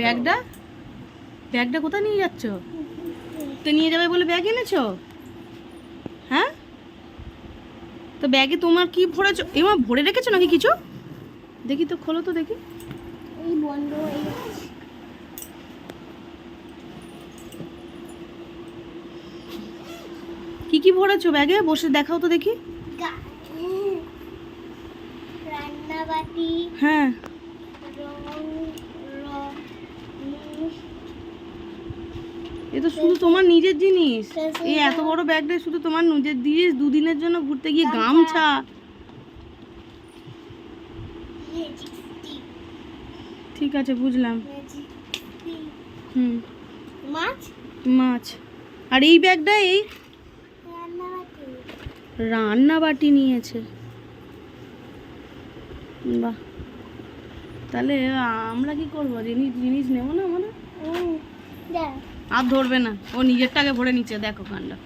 ব্যাগটা? ব্যাগটা কোথায় নিয়ে যাচ্ছ? তো নিয়ে যাবে বলে ব্যাগ এনেছো? হ্যাঁ? তো ব্যাগে তোমার কি ভরেছো? এমা ভরে রেখেছো নাকি কিছু? দেখি তো খোলো তো দেখি। এই বন্ধ কি কি ভরেছো ব্যাগে? বসে দেখাও তো দেখি। রান্নাবাটি। হ্যাঁ। এ তো শুধু তোমার নিজের জিনিস। এই এত বড় ব্যাগটা শুধু তোমার নিজের জিনিস দুদিনের জন্য ঘুরতে গিয়ে গামছা। ঠিক আছে বুঝলাম। হুম। মাছ? মাছ। আর এই ব্যাগটা এই রান্না বাটি নিয়েছে। বাহ। তাহলে আমরা কি করব? জিনিস জিনিস নেব না আমরা আর ধরবে না। ও নিজেরটাকে ভরে নিচ্ছে। দেখো কান্ডা